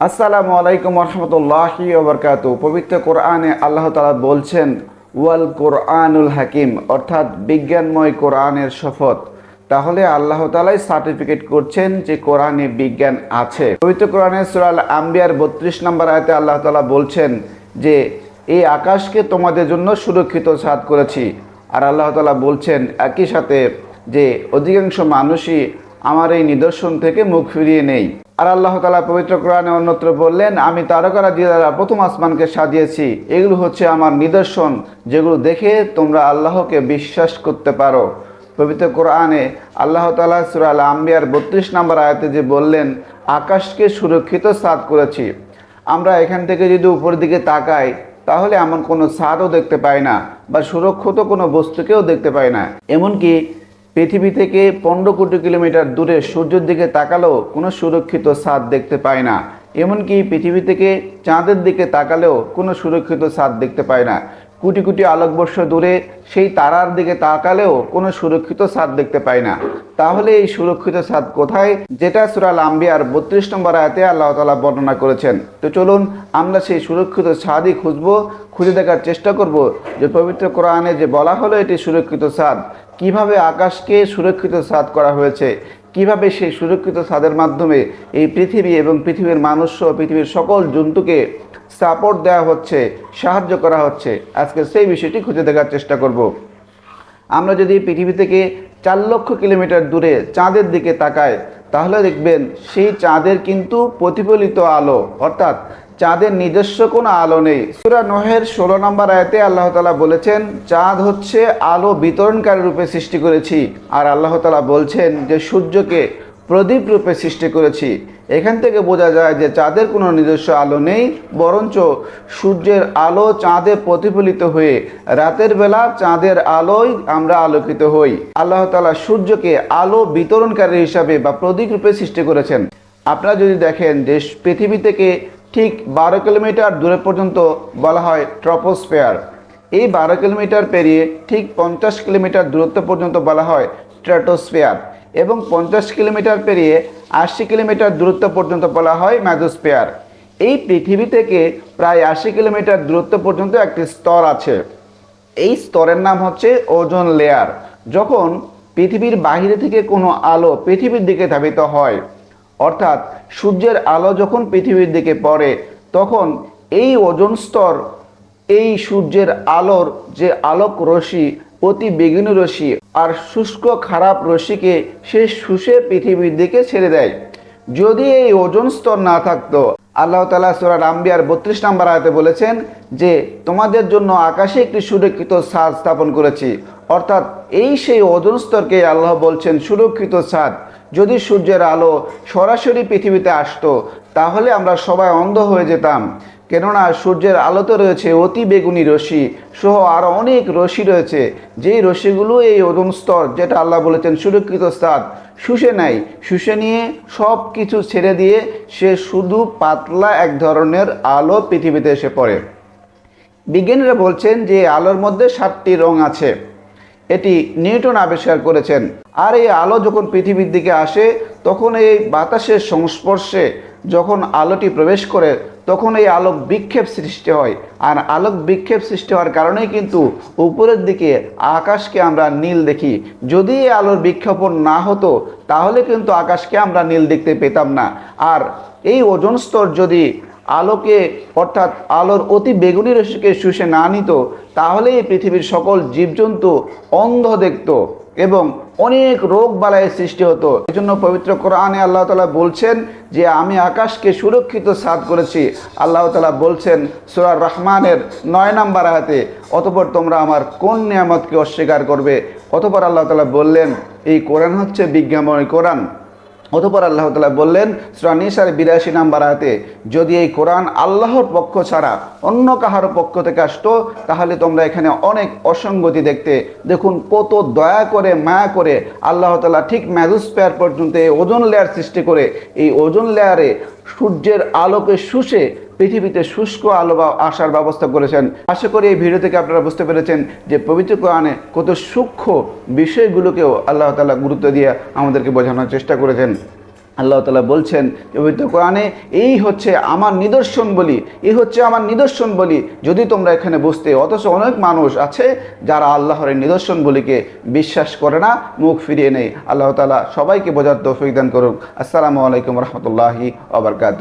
আসসালামু আলাইকুম রহমতুল্লাহি ওবরকাতু। পবিত্র কোরআনে আল্লাহ তালা বলছেন, ওয়াল কোরআনুল হাকিম অর্থাৎ বিজ্ঞানময় কোরআনের শপথ। তাহলে আল্লাহ তালাই সার্টিফিকেট করছেন যে কোরআনে বিজ্ঞান আছে। পবিত্র কোরআনের সুরাল আম্বিয়ার বত্রিশ নম্বর আয়তে আল্লাহ তালা বলছেন যে, এই আকাশকে তোমাদের জন্য সুরক্ষিত সাদ করেছি। আর আল্লাহ তালা বলছেন একই সাথে যে, অধিকাংশ মানুষই আমার এই নিদর্শন থেকে মুখ ফিরিয়ে নেই। আর আল্লাহ তালা পবিত্র কোরআনে অন্যত্র বললেন, আমি তারকারা দিয়ে প্রথম আসমানকে সাজিয়েছি। এগুলো হচ্ছে আমার নিদর্শন, যেগুলো দেখে তোমরা আল্লাহকে বিশ্বাস করতে পারো। পবিত্র কোরআনে আল্লাহ তালা সুরাল আম্বিয়ার বত্রিশ নম্বর আয়াতে যে বললেন, আকাশকে সুরক্ষিত সাদ করেছি। আমরা এখান থেকে যদি উপরের দিকে তাকাই, তাহলে এমন কোনো সাদও দেখতে পাই না বা সুরক্ষিত কোনো বস্তুকেও দেখতে পাই না। এমনকি পৃথিবী থেকে পনেরো কোটি কিলোমিটার দূরে সূর্যের দিকে তাকালেও কোনো সুরক্ষিত ছাদ দেখতে পায় না। এমনকি পৃথিবী থেকে চাঁদের দিকে তাকালেও কোনো সুরক্ষিত ছাদ দেখতে পায় না। কোটি কোটি আলোকবর্ষ দূরে সেই তারার দিকে তাকালেও কোনো সুরক্ষিত ছাদ দেখতে পায় না। তাহলে এই সুরক্ষিত ছাদ কোথায়? যেটা সুরাল আম্বিয়ার বত্রিশ নম্বর আয়াতে আল্লাহ তালা বর্ণনা করেছেন। তো চলুন আমরা সেই সুরক্ষিত ছাদই খুঁজবো, খুঁজে দেখার চেষ্টা করব যে পবিত্র কোরআনে যে বলা হলো এটি সুরক্ষিত ছাদ কীভাবে আকাশকে সুরক্ষিত ছাদ করা হয়েছে? কীভাবে সেই সুরক্ষিত ছাদের মাধ্যমে এই পৃথিবী এবং পৃথিবীর মানুষ সহ পৃথিবীর সকল জন্তুকে সাপোর্ট দেওয়া হচ্ছে, সাহায্য করা হচ্ছে? আজকে সেই বিষয়টি খুঁজে দেখার চেষ্টা করব। আমরা যদি পৃথিবী থেকে চার লক্ষ কিলোমিটার দূরে চাঁদের দিকে তাকাই, তাহলে দেখবেন সেই চাঁদের কিন্তু প্রতিফলিত আলো, অর্থাৎ চাঁদের নিজস্ব কোনো আলো নেই। সুরা নহের ষোলো নম্বর আয়তে আল্লাহ তালা বলেছেন, চাঁদ হচ্ছে আলো বিতরণকারী রূপে সৃষ্টি করেছি। আর আল্লাহ তালা বলছেন যে, সূর্যকে প্রদীপ রূপে সৃষ্টি করেছি। এখান থেকে বোঝা যায় যে, চাঁদের কোনো নিজস্ব আলো নেই, বরঞ্চ সূর্যের আলো চাঁদে প্রতিফলিত হয়ে রাতের বেলা চাঁদের আলোয় আমরা আলোকিত হই। আল্লাহ তালা সূর্যকে আলো বিতরণকারী হিসাবে বা প্রদীপ রূপে সৃষ্টি করেছেন। আপনারা যদি দেখেন যে, পৃথিবী থেকে ঠিক বারো কিলোমিটার দূরে পর্যন্ত বলা হয় ট্রপোস্ফেয়ার। এই বারো কিলোমিটার পেরিয়ে ঠিক পঞ্চাশ কিলোমিটার দূরত্ব পর্যন্ত বলা হয় স্ট্র্যাটোস্ফেয়ার এবং পঞ্চাশ কিলোমিটার পেরিয়ে আশি কিলোমিটার দূরত্ব পর্যন্ত বলা হয় ম্যাজোস্ফেয়ার এই পৃথিবী থেকে প্রায় আশি কিলোমিটার দূরত্ব পর্যন্ত একটি স্তর আছে। এই স্তরের নাম হচ্ছে ওজন লেয়ার। যখন পৃথিবীর বাইরে থেকে কোনো আলো পৃথিবীর দিকে ধাবিত হয় অর্থাৎ সূর্যের আলো যখন পৃথিবীর দিকে পড়ে, তখন এই ওজন স্তর, এই সূর্যের আলোর যে আলোক রশ্মি, অতি বেগুনি রশ্মি আর শুষ্ক খারাপ রশ্মিকে সে শুষে পৃথিবীর দিকে ছেড়ে দেয়। যদি এই ওজন স্তর না থাকতো আল্লাহ তালা সুরা আম্বিয়ার বত্রিশ নম্বর আয়তে বলেছেন যে, তোমাদের জন্য আকাশে একটি সুরক্ষিত ছাদ স্থাপন করেছি। অর্থাৎ এই সেই ওজন স্তরকে আল্লাহ বলছেন সুরক্ষিত ছাদ। যদি সূর্যের আলো সরাসরি পৃথিবীতে আসতো, তাহলে আমরা সবাই অন্ধ হয়ে যেতাম। কেননা সূর্যের আলোতে রয়েছে অতি বেগুনি রশ্মি সহ আরও অনেক রশ্মি রয়েছে। যেই রশ্মিগুলো এই ওজন স্তর, যেটা আল্লাহ বলেছেন সুরক্ষিত স্থান, শুষে নেয়। শুষে নিয়ে সব কিছু ছেড়ে দিয়ে সে শুধু পাতলা এক ধরনের আলো পৃথিবীতে এসে পড়ে। বিজ্ঞানীরা বলছেন যে আলোর মধ্যে সাতটি রং আছে। এটি নিউটন আবিষ্কার করেছেন। আর এই আলো যখন পৃথিবীর দিকে আসে, তখন এই বাতাসের সংস্পর্শে যখন আলোটি প্রবেশ করে, তখন এই আলোক বিক্ষেপ সৃষ্টি হয়। আর আলোক বিক্ষেপ সৃষ্টি হওয়ার কারণেই কিন্তু উপরের দিকে আকাশকে আমরা নীল দেখি। যদি এই আলোর বিক্ষেপণ না হতো, তাহলে কিন্তু আকাশকে আমরা নীল দেখতে পেতাম না। আর এই ওজন স্তর যদি আলোকে, অর্থাৎ আলোর অতি বেগুনি রশ্মিকে শুষে না নিত তাহলে এই পৃথিবীর সকল জীবজন্তু অন্ধ দেখত। এবং অনেক রোগ বালায়ের সৃষ্টি হতো। এই জন্য পবিত্র কোরআনে আল্লাহ তালা বলছেন যে, আমি আকাশকে সুরক্ষিত সাদ করেছি। আল্লাহ তালা বলছেন সুরার রহমানের নয় নাম্বার আয়াতে, অতপর তোমরা আমার কোন নিয়ামতকে অস্বীকার করবে? অতপর আল্লাহ তালা বললেন, এই কোরআন হচ্ছে বিজ্ঞাময় কোরআন। অতপর আল্লাহ তালা বললেন শ্রানিসার বিরাশি নাম্বার আয়াতে, যদি এই কোরআন আল্লাহর পক্ষ ছাড়া অন্য কাহার পক্ষ থেকে আসতো, তাহলে তোমরা এখানে অনেক অসঙ্গতি দেখতে। দেখুন, কত দয়া করে, মায়া করে আল্লাহ তালা ঠিক ম্যাজোস্পেয়ার পর্যন্ত এই ওজন লেয়ার সৃষ্টি করে, এই ওজন লেয়ারে সূর্যের আলোকে শুষে পৃথিবীতে শুষ্ক আলো বা আসার ব্যবস্থা করেছেন। আশা করি এই ভিডিও থেকে আপনারা বুঝতে পেরেছেন যে পবিত্র কোরআনে কত সূক্ষ্ম বিষয়গুলোকেও আল্লাহ তালা গুরুত্ব দিয়ে আমাদেরকে বোঝানোর চেষ্টা করেছেন। আল্লাহ তালা বলছেন পবিত্র কোরআনে এই হচ্ছে আমার নিদর্শন বলি, এই হচ্ছে আমার নিদর্শন বলি। যদি তোমরা এখানে বুঝতে অথচ অনেক মানুষ আছে যারা আল্লাহর এই নিদর্শন বলিকে বিশ্বাস করে না, মুখ ফিরিয়ে নেই আল্লাহ তালা সবাইকে বোঝার তৌফিক দান করুক। আসসালামু আলাইকুম রহমতুল্লাহি আবরকাত